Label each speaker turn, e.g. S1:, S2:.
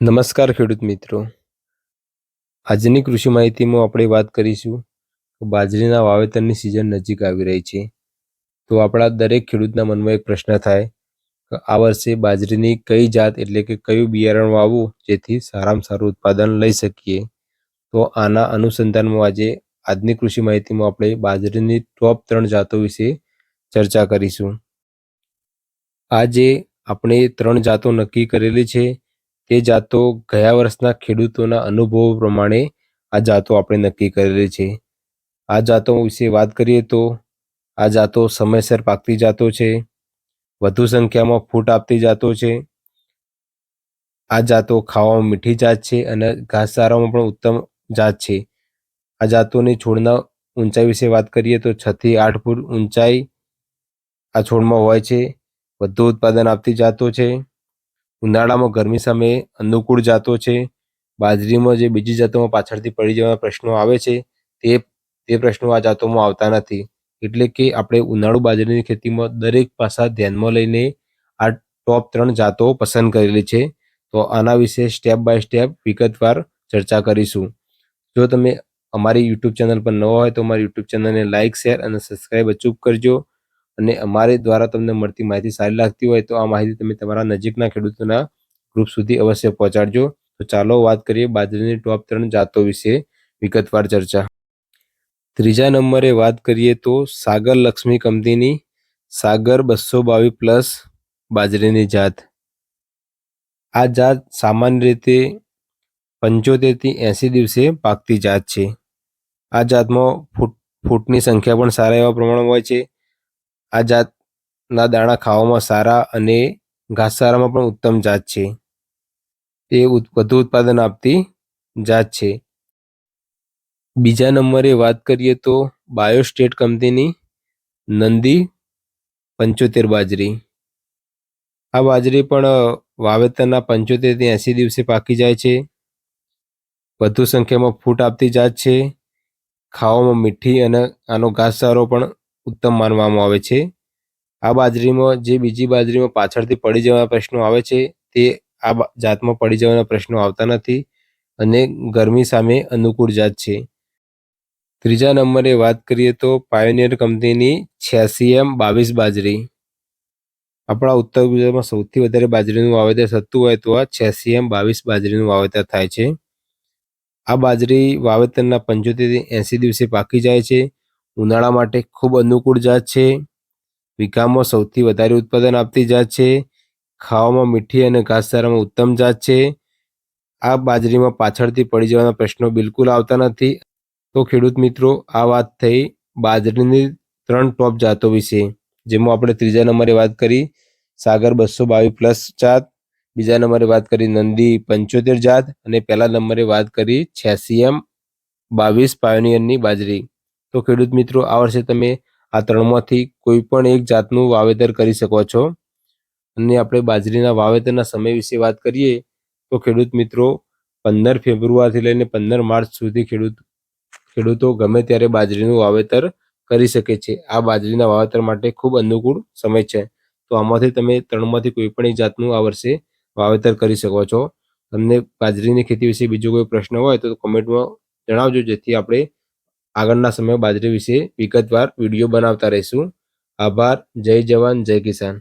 S1: નમસ્કાર ખેડૂત મિત્રો. આજની કૃષિ માહિતીમાં આપણે વાત કરીશું કે બાજરીના વાવેતરની સિઝન નજીક આવી રહી છે. તો આપણા દરેક ખેડૂતના મનમાં એક પ્રશ્ન થાય કે આ વર્ષે બાજરીની કઈ જાત એટલે કે કયું બિયારણ વાવવું જેથી સારામાં સારું ઉત્પાદન લઈ શકીએ. તો આના અનુસંધાનમાં આજે આજની કૃષિ માહિતીમાં આપણે બાજરીની ટોપ ત્રણ જાતો વિશે ચર્ચા કરીશું. આજે આપણે ત્રણ જાતો નક્કી કરેલી છે. તે જાતો ગયા વર્ષના ખેડૂતોના અનુભવો પ્રમાણે આ જાતો આપણે નક્કી કરેલી છે. આ જાતો વિશે વાત કરીએ તો આ જાતો સમયસર પાકતી જાતો છે. વધુ સંખ્યામાં ફૂટ આપતી જાતો છે. આ જાતો ખાવામાં મીઠી જાત છે અને ઘાસચારામાં પણ ઉત્તમ જાત છે. આ જાતોની છોડના ઊંચાઈ વિશે વાત કરીએ તો છ થી આઠ ફૂટ ઊંચાઈ આ છોડમાં હોય છે. વધુ ઉત્પાદન આપતી જાતો છે. ઉનાળામાં ગરમી સામે અનુકૂળ જાતો છે. બાજરીમાં જે બીજી જાતોમાં પાછળથી પડી જવાના પ્રશ્નો આવે છે, તે તે પ્રશ્નો આ જાતોમાં આવતા નથી. એટલે કે આપણે ઉનાળુ બાજરીની ખેતીમાં દરેક પાસા ધ્યાનમાં લઈને આ ટોપ ત્રણ જાતો પસંદ કરેલી છે. તો આના વિશે સ્ટેપ બાય સ્ટેપ વિગતવાર ચર્ચા કરીશું. જો તમે અમારી યુટ્યુબ ચેનલ પર નવા હોય તો અમારી યુટ્યુબ ચેનલને લાઇક શેર અને સબસ્ક્રાઇબ અચૂક કરજો. અને અમારે દ્વારા તમને મળતી માહિતી સારી લાગતી હોય તો આ માહિતી તમે તમારા નજીકના ખેડૂતોના ગ્રુપ સુધી અવશ્ય પહોંચાડજો. તો ચાલો વાત કરીએ બાજરીની ટોપ ત્રણ જાતો વિશે. વિગતવાર ચર્ચા. ત્રીજા નંબરે વાત કરીએ તો સાગર લક્ષ્મી કંપનીની સાગર બસો બાવીસ પ્લસ બાજરીની જાત. આ જાત સામાન્ય રીતે પંચોતેરથી એંસી દિવસે પાકતી જાત છે. આ જાતમાં ફૂટ ફૂટની સંખ્યા પણ સારા એવા પ્રમાણમાં હોય છે. આ જાતના દાણા ખાવામાં સારા અને ઘાસચારામાં પણ ઉત્તમ જાત છે. તે વધુ ઉત્પાદન આપતી જાત છે. બીજા નંબરે વાત કરીએ તો બાયોસ્ટેટ કંપનીની નંદી પંચોતેર બાજરી. આ બાજરી પણ વાવેતરના પંચોતેરથી એંસી દિવસે પાકી જાય છે. વધુ સંખ્યામાં ફૂટ આપતી જાત છે. ખાવામાં મીઠી અને આનો ઘાસચારો પણ ઉત્તમ માનવામાં આવે છે. આ બાજરીમાં જે બીજી બાજરીમાં પાછળથી પડી જવાના પ્રશ્નો આવે છે, તે આ જાતમાં પડી જવાના પ્રશ્નો આવતા નથી અને ગરમી સામે અનુકૂળ જાત છે. ત્રીજા નંબરે વાત કરીએ તો પાયોનિયર કંપનીની છ્યાસી એમ બાવીસ બાજરી. આપણા ઉત્તર ગુજરાતમાં સૌથી વધારે બાજરીનું વાવેતર થતું હોય તો આ છ્યાસી એમ બાવીસ બાજરીનું વાવેતર થાય છે. આ બાજરી વાવેતરના પંચોતેરથી એંસી દિવસે પાકી જાય છે. ઉનાળા માટે ખૂબ અનુકૂળ જાત છે. વીઘામાં સૌથી વધારે ઉત્પાદન આપતી જાત છે. ખાવામાં મીઠી અને ઘાસચારામાં ઉત્તમ જાત છે. આ બાજરીમાં પાછળથી પડી જવાના પ્રશ્નો બિલકુલ આવતા નથી. તો ખેડૂત મિત્રો, આ વાત થઈ બાજરીની ત્રણ ટોપ જાતો વિશે, જેમાં આપણે ત્રીજા નંબરે વાત કરી સાગર બસો બાવીસ પ્લસ જાત, બીજા નંબરે વાત કરી નંદી પંચોતેર જાત, અને પહેલા નંબરે વાત કરી છ્યાસી એમ બાવીસ પાયોનિયરની બાજરી. તો ખેડૂત મિત્રો, આ વર્ષે તમે આ ત્રણમાંથી કોઈ પણ એક જાતનું વાવેતર કરી શકો છો. અને આપણે બાજરીના વાવેતરના સમય વિશે વાત કરીએ, તો ખેડૂત મિત્રો, પંદર ફેબ્રુઆરીથી લઈને પંદર માર્ચ સુધી ખેડૂત, ખેડૂતો ગમે ત્યારે બાજરીનું વાવેતર કરી શકે છે. આ બાજરીના વાવેતર માટે ખૂબ અનુકૂળ સમય છે. તો આમાંથી તમે ત્રણમાંથી કોઈ પણ એક જાતનું આ વર્ષે વાવેતર કરી શકો છો. તમને બાજરીની ખેતી વિશે બીજો કોઈ પ્રશ્ન હોય તો કોમેન્ટમાં જણાવજો, જેથી આપણે આગળના સમયમાં બાજરી વિશે વિગતવાર વીડિયો બનાવતા રહીશું. આભાર. જય જવાન જય કિસાન.